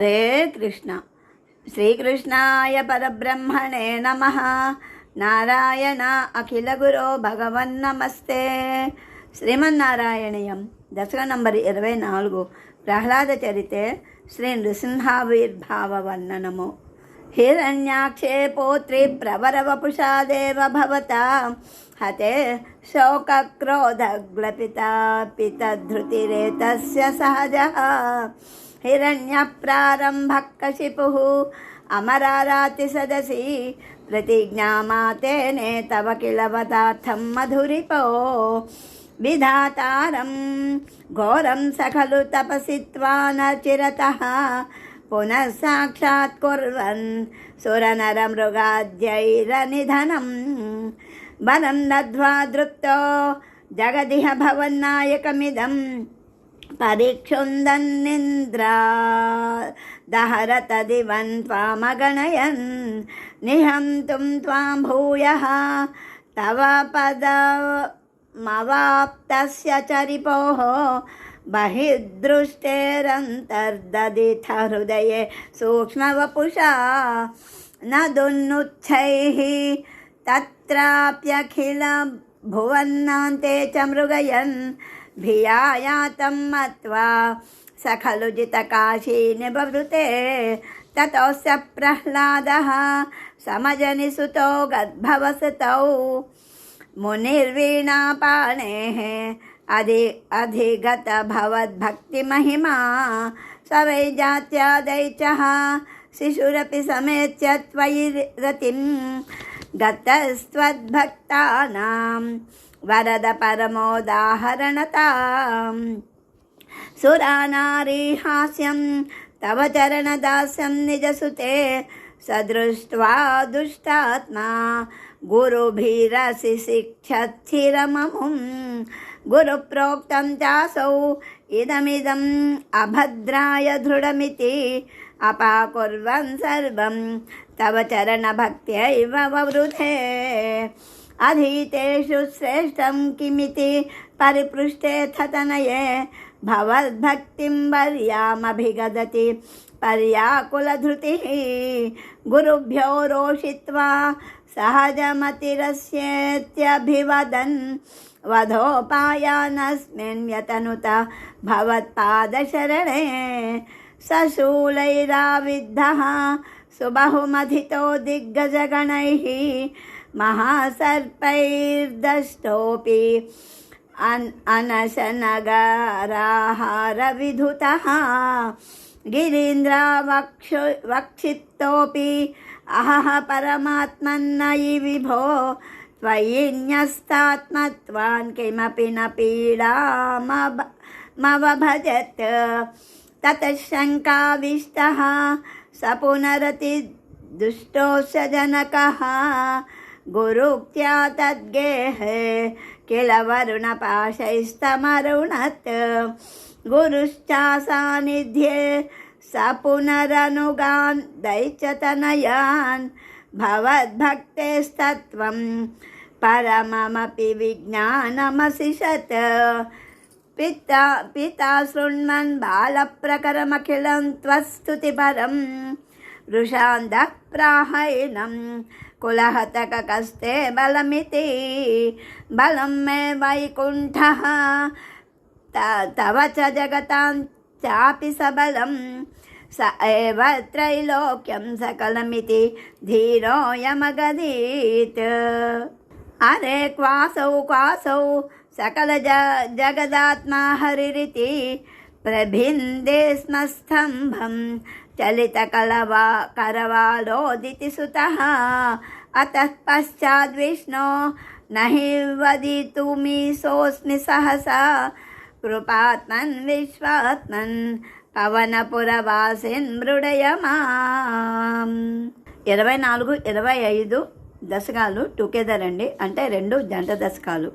హరే కృష్ణ. శ్రీకృష్ణాయ పరబ్రహ్మణే నమ. నారాయణ అఖిల గురో భగవన్ నమస్తే. శ్రీమన్నారాయణీయం దశక నంబర్ ఇరవై నాలుగు ప్రహ్లాద చరితే శ్రీ నృసింహావిర్భావ వర్ణనము హిరణ్యాక్షే పోత్రి ప్రవరవపుషా దేవ భవత. హతే శోకక్రోధగ్లపిత పితధృతిరేతస్య సహజ. हिरण्यप्रारम्भकशिपुः अमराराति सदसि प्रतिज्ञामातेने तव किल वदार्थं मधुरिपो विधातारं घोरं स खलु तपसि त्वा न चिरतः पुनः साक्षात् कुर्वन् सुरनरमृगाद्यैरनिधनं बलं दद्ध्वा दृप्तो जगदिह भवन्नायकमिदम् परिक्षुन्दन्निन्द्रा दहरतदिवन् त्वामगणयन् निहन्तुं त्वां भूयः तव पदमवाप्तस्य चरिपोः बहिर्दृष्टेरन्तर्ददिथ हृदये सूक्ष्मवपुषा न दुन्नुच्छैः तत्राप्यखिल भुवन्नान्ते च मृगयन् भियायातं मत्वा स खलु जितकाशी निबवृते ततोऽस्य प्रह्लादः समजनिसुतो गद्भवसतौ। मुनिर्वीणापाणेः अधि, अधिगतभवद्भक्तिमहिमा स वै जात्यादैचः शिशुरपि समेत्य त्वयि रतिं गतस्त्वद्भक्तानां वरद परमोदाहरणतां सुरानारीहास्यं, तव चरणदास्यं निजसुते, सदृष्ट्वा दुष्टात्मा। गुरुभिरसि शिक्षच्छिरममुं गुरुप्रोक्तं चासौ, इदमिदम् अभद्राय दृढमिति, अपाकुर्वन् सर्वं, तव चरणभक्त्यैव ववृधे अधीतेषु श्रेष्ठं किमिति परिपृष्टे थतनये भवद्भक्तिं वर्यामभिगदति पर्याकुलधृतिः गुरुभ्यो रोषित्वा सहजमतिरस्येत्यभिवदन् वधोपायानस्मिन् यतनुत भवत्पादशरणे सशूलैराविद्धः सुबहुमधितो दिग्गजगणैः महासर्पैर्दष्टोऽपि अन् अनशनगराहारविधुतः गिरीन्द्रावक्षु वक्षित्तोऽपि अहः परमात्मन्नयि विभो त्वयि न्यस्तात्मत्वान् किमपि न पीडामवभजत् ततः शङ्काविष्टः स पुनरति दुष्टोऽस्य जनकः गुरुक्त्या तद्गेहे, किल वरुणपाशैस्तमरुणत् गुरुश्चासान्निध्ये स पुनरनुगान् दैत्यतनयान् भवद्भक्तेस्तत्त्वं परममपि पिता पिता शृण्वन् बालप्रकरमखिलं त्वस्तुतिपरं वृषान्धः प्राहैनं कुलहतककस्ते बलमिति, बलं मे वैकुण्ठः। तव च जगतां चापि सबलं, स एव त्रैलोक्यं सकलमिति धीरोऽयमगदीत्। अरे क्वासौ क्वासौ, सकल ज, जगदात्मा हरिरिति प्रभिन्दे स्म स्तम्भं चलितकलवा करवालोदिति सुतः अतः पश्चाद्विष्णो न हि वदितुमि सोऽस्मि सहसा कृपात्मन् विश्वात्मन् పవనపురవాసిన్ మృడయమాం ఇరవై నాలుగు ఇరవై ఐదు దశకాలు టుగెదర్ అండి అంటే రెండు జంట దశకాలు